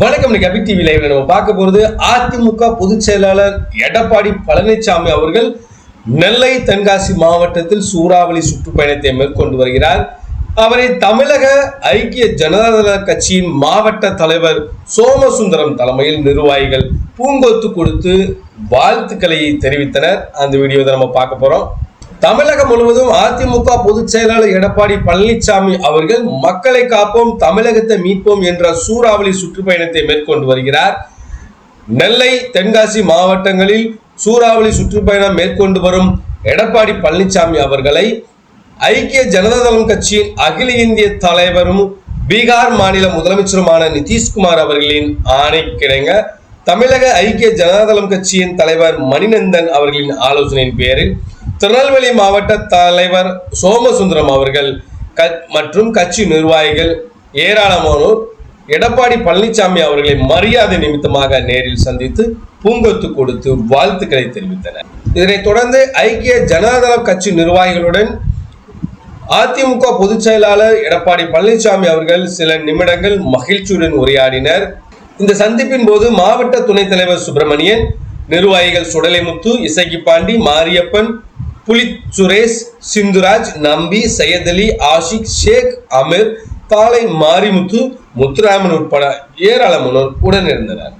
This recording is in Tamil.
வணக்கம் இன்னைக்கு அபி டிவி லைவ்ல நம்ம பார்க்க போறது அதிமுக பொதுச் செயலாளர் எடப்பாடி பழனிசாமி அவர்கள் நெல்லை தென்காசி மாவட்டத்தில் சூறாவளி சுற்றுப்பயணத்தை மேற்கொண்டு வருகிறார். அவரை தமிழக ஐக்கிய ஜனதாதள கட்சியின் மாவட்ட தலைவர் சோமசுந்தரம் தலைமையில் நிர்வாகிகள் பூங்கொத்து கொடுத்து வாழ்த்துக்களை தெரிவித்தனர். அந்த வீடியோவை நம்ம பார்க்க போறோம். தமிழகம் முழுவதும் அதிமுக பொதுச் செயலாளர் எடப்பாடி பழனிசாமி அவர்கள் மக்களை காப்போம் தமிழகத்தை மீட்போம் என்ற சூறாவளி சுற்றுப்பயணத்தை மேற்கொண்டு வருகிறார். நெல்லை தென்காசி மாவட்டங்களில் சூறாவளி சுற்றுப்பயணம் மேற்கொண்டு வரும் எடப்பாடி பழனிசாமி அவர்களை ஐக்கிய ஜனதாதளம் கட்சியின் அகில இந்திய தலைவரும் பீகார் மாநில முதலமைச்சருமான நிதிஷ்குமார் அவர்களின் ஆணைக்கிணங்க தமிழக ஐக்கிய ஜனதாதளம் கட்சியின் தலைவர் மணிநந்தன் அவர்களின் ஆலோசனையின் பேரில் திருநெல்வேலி மாவட்ட தலைவர் சோமசுந்தரம் அவர்கள் க- மற்றும் கட்சி நிர்வாகிகள் ஏராளமானோர் எடப்பாடி பழனிசாமி அவர்களை மரியாதை நிமித்தமாக நேரில் சந்தித்து பூங்கொத்து கொடுத்து வாழ்த்துக்களை தெரிவித்தனர். இதனைத் தொடர்ந்து ஐக்கிய ஜனதாதள கட்சி நிர்வாகிகளுடன் அதிமுக பொதுச் செயலாளர் எடப்பாடி பழனிசாமி அவர்கள் சில நிமிடங்கள் மகிழ்ச்சியுடன் உரையாடினர். இந்த சந்திப்பின் போது மாவட்ட துணைத் தலைவர் சுப்பிரமணியன் நிர்வாகிகள் சுடலைமுத்து இசக்கி பாண்டி மாரியப்பன் புலித் சுரேஷ் சிந்துராஜ் நம்பி சையதலி ஆஷிக் ஷேக் அமீர் காலை மாரிமுத்து முத்துராமன் உட்பட ஏராளமானோர் உடனிருந்தனர்.